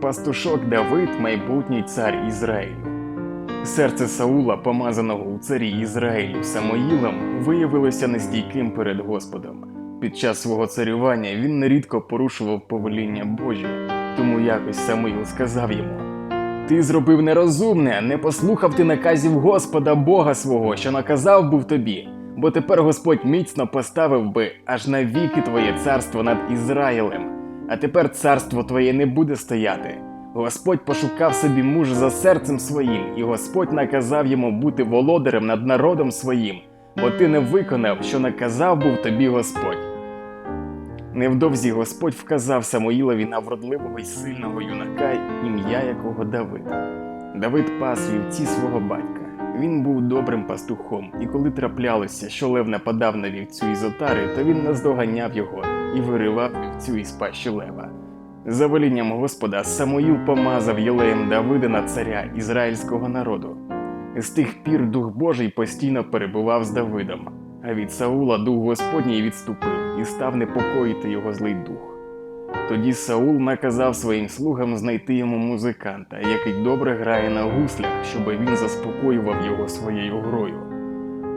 Пастушок Давид, майбутній цар Ізраїлю. Серце Саула, помазаного у царі Ізраїлю Самоїлом, виявилося нестійким перед Господом. Під час свого царювання він нерідко порушував повеління Божі, тому якось Самуїл сказав йому: Ти зробив нерозумне, не послухав ти наказів Господа Бога свого, що наказав був тобі, бо тепер Господь міцно поставив би аж навіки твоє царство над Ізраїлем, а тепер царство твоє не буде стояти. Господь пошукав собі мужа за серцем своїм, і Господь наказав йому бути володарем над народом своїм, бо ти не виконав, що наказав був тобі Господь. Невдовзі Господь вказав Самуїлові на вродливого й сильного юнака, ім'я якого Давид. Давид пас вівці свого батька. Він був добрим пастухом, і коли траплялося, що лев нападав на вівцю із отари, то він наздоганяв його і виривав вівцю із пащі лева. За велінням Господа Самуїл помазав Єлеєм Давида на царя ізраїльського народу. З тих пір Дух Божий постійно перебував з Давидом, а від Саула Дух Господній відступив і став непокоїти його злий дух. Тоді Саул наказав своїм слугам знайти йому музиканта, який добре грає на гуслях, щоб він заспокоював його своєю грою.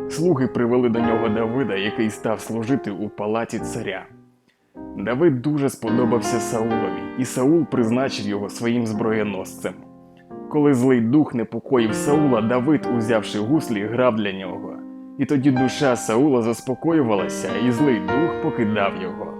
Слуги привели до нього Давида, який став служити у палаті царя. Давид дуже сподобався Саулові, і Саул призначив його своїм зброєносцем. Коли злий дух непокоїв Саула, Давид, узявши гуслі, грав для нього. І тоді душа Саула заспокоювалася, і злий дух покидав його.